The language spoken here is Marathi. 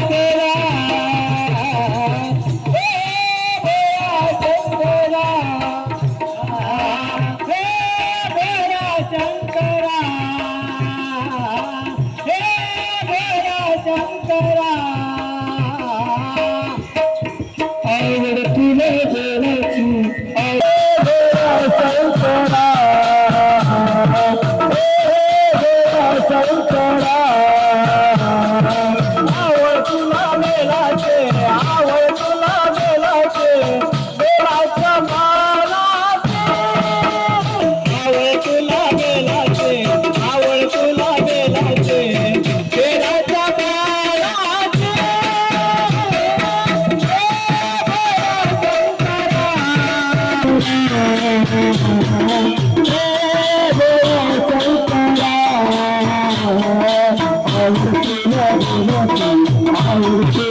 शंकरा रे भेळा शंकरा रे भेळा शंकरा हरे भेळा शंकरा I'm